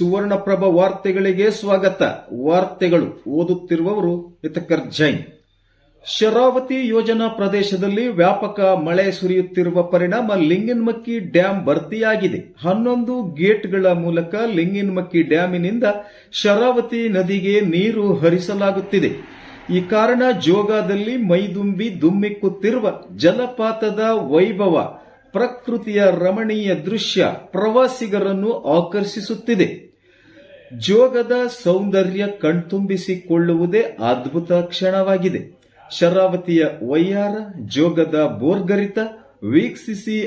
ಸುವರ್ಣಪ್ರಭ ವಾರ್ತೆಗಳಿಗೆ ಸ್ವಾಗತ. ವಾರ್ತೆಗಳು ಓದುತ್ತಿರುವವರು ಹಿತಕರ್ ಜೈನ್. ಶರಾವತಿ ಯೋಜನಾ ಪ್ರದೇಶದಲ್ಲಿ ವ್ಯಾಪಕ ಮಳೆ ಸುರಿಯುತ್ತಿರುವ ಪರಿಣಾಮ ಲಿಂಗನ್ಮಕ್ಕಿ ಡ್ಯಾಂ ಭರ್ತಿಯಾಗಿದೆ. ಹನ್ನೊಂದು ಗೇಟ್ಗಳ ಮೂಲಕ ಲಿಂಗನ್ಮಕ್ಕಿ ಡ್ಯಾಮಿನಿಂದ ಶರಾವತಿ ನದಿಗೆ ನೀರು ಹರಿಸಲಾಗುತ್ತಿದೆ. ಈ ಕಾರಣ ಜೋಗಾದಲ್ಲಿ ಮೈದುಂಬಿ ದುಮ್ಮಿಕ್ಕುತ್ತಿರುವ ಜಲಪಾತದ ವೈಭವ, ಪ್ರಕೃತಿಯ ರಮಣೀಯ ದೃಶ್ಯ ಪ್ರವಾಸಿಗರನ್ನು ಆಕರ್ಷಿಸುತ್ತಿದೆ. ಜೋಗದ ಸೌಂದರ್ಯ ಕಣ್ತುಂಬಿಸಿಕೊಳ್ಳುವುದೇ ಅದ್ಭುತ ಕ್ಷಣವಾಗಿದೆ. ಶರಾವತಿಯ ವೈಯಾರ ಜೋಗದ ಬೋರ್ಗರಿತ ವೀಕ್ಷಿಸಿ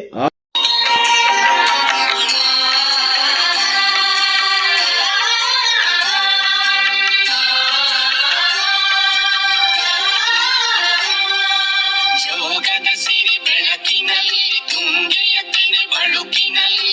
ಸಿರಿ ಬೆಳಕಿನಲ್ಲಿ, ತುಂಗೆಯ ತನೆ ಬಳುಕಿನಲ್ಲಿ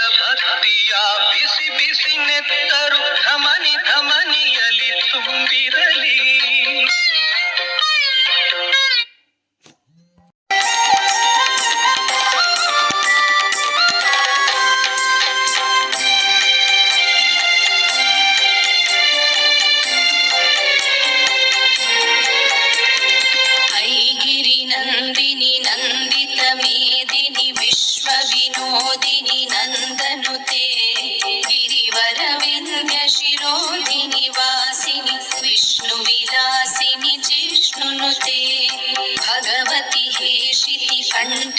ಭಕ್ತಿಯ ಬಿಸಿ ಬಿಸಿ ನೆತ್ತರು ಧಮನಿ ಧಮನಿಯಲಿ ತುಂಬಿರಲಿ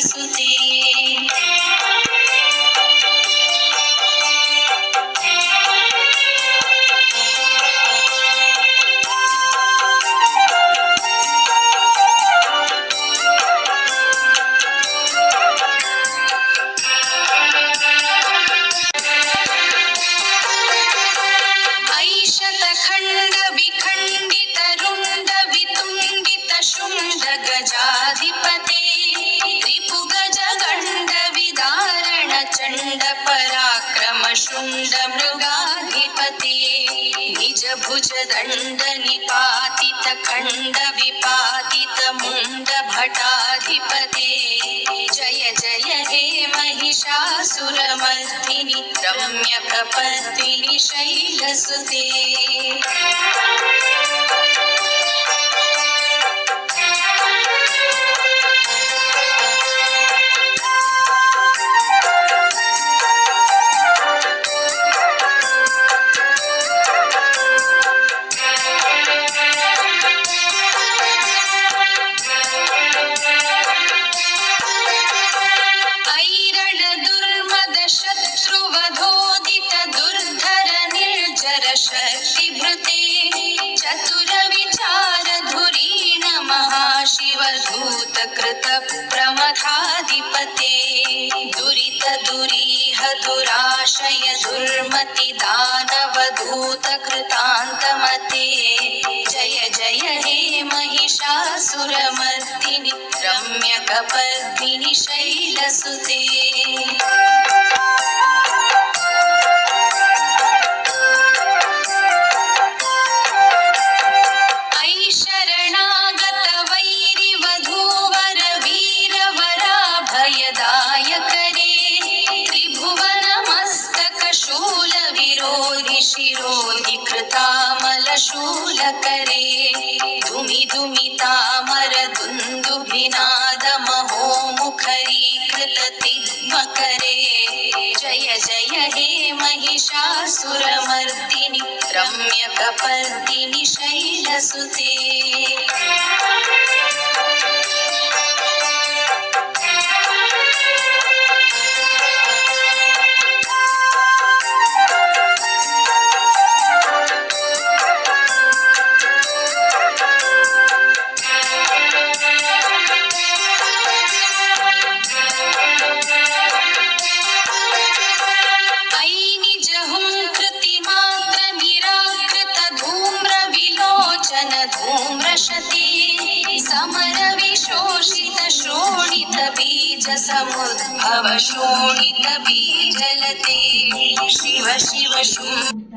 That's what भुज दण्ड निपातित खण्ड विपातित मुण्ड भटाधिपते जय जय हे महिषासुरमर्दिनि रम्यकपर्दिनि शैलसुते दुराशय दुर्मति दानव दूत कृतान्तमते जय जय हे महिषासुरमर्दिनि रम्यकपर्दिनि शैलसुते। तिग्मकरे जय जय हे महिषासुरमर्दिनि रम्यकपर्दिनि शैलसुते। समुद्भव शोणित बीजलते शिव शिव शुम्भ